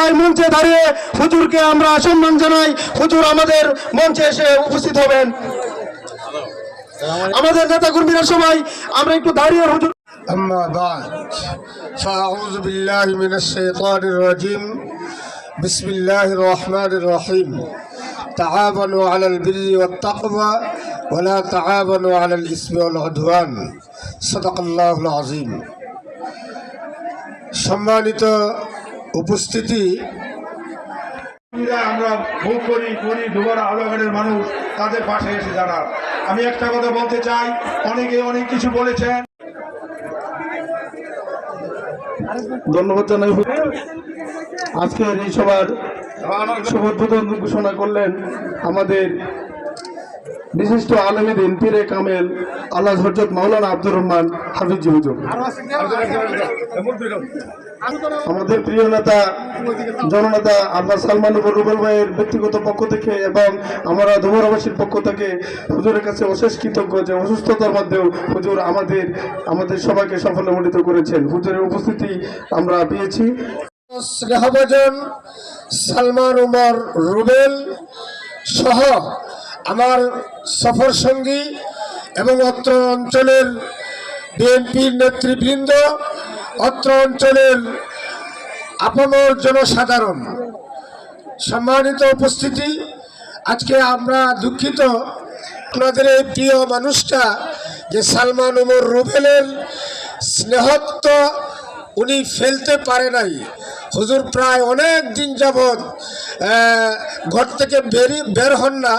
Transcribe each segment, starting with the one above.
দাঁড়িয়ে হুজুরকে আমরা সম্মান জানাই হুজুর আমাদের মঞ্চে এসে উপস্থিত হবেন আমাদের নেতা কর্মীরা সবাই আমরা একটু দাঁড়িয়ে হুজুর أما بعد فأعوذ بالله من الشيطان الرجيم بسم الله الرحمن الرحيم تعاونوا على البر والتقوى ولا تعاونوا على الإثم والعدوان صدق الله العظيم সম্মানিত উপস্থিতি। আমরা ভোগ করি করি দুবারা আলোগানের মানুষ তাদের পাশে এসে দাঁড়ার আমি একটা কথা বলতে চাই অনেকে অনেক কিছু বলেছেন। ধন্যবাদ জানাই। আজকের এই সবার শুভ উদ্বোধন ঘোষণা করলেন আমাদের বিশিষ্ট আলমী দিন পীরে কামেল, আল্লাহ হজরত মাওলানা আব্দুর রহমান হাফিজ হুজুর আমাদের প্রিয় নেতা, জননেতা আপনার সালমান রুবেল ভাইয়ের ব্যক্তিগত পক্ষ থেকে এবং আমরা ধুমরাবাসীর পক্ষ থেকে হুজুরের কাছে অশেষ কৃতজ্ঞ যে অসুস্থতার মধ্যেও হুজুর আমাদের আমাদের সবাইকে সাফল্যমণ্ডিত করেছেন। হুজুরের উপস্থিতি আমরা পেয়েছি। সালমান উমর রুবেল সহ আমার সফর সঙ্গী এবং অত্র অঞ্চলের বিএনপির নেতৃবৃন্দ, অত্র অঞ্চলের আপামর জনসাধারণ, সম্মানিত উপস্থিতি। আজকে আমরা দুঃখিত। আপনাদের এই প্রিয় মানুষটা যে সালমান উমর রুবেলের স্নেহত্ব উনি ফেলতে পারে নাই। হুজুর প্রায় অনেক দিন যাবৎ ঘর থেকে বেরি, বের হন না।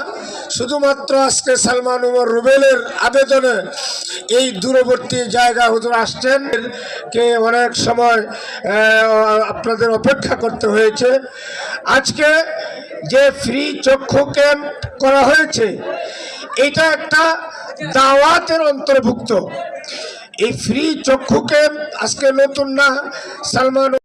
শুধুমাত্র আজকে সালমান উমর রুবেলের আবেদনে এই দূরবর্তী জায়গা হুজুর আসছেন। কে অনেক সময় আপনাদের অপেক্ষা করতে হয়েছে। আজকে যে ফ্রি চক্ষু ক্যাম্প করা হয়েছে, এটা একটা দাওয়াতের অন্তর্ভুক্ত। এই ফ্রি চক্ষু ক্যাম্প আজকে নতুন না, সালমান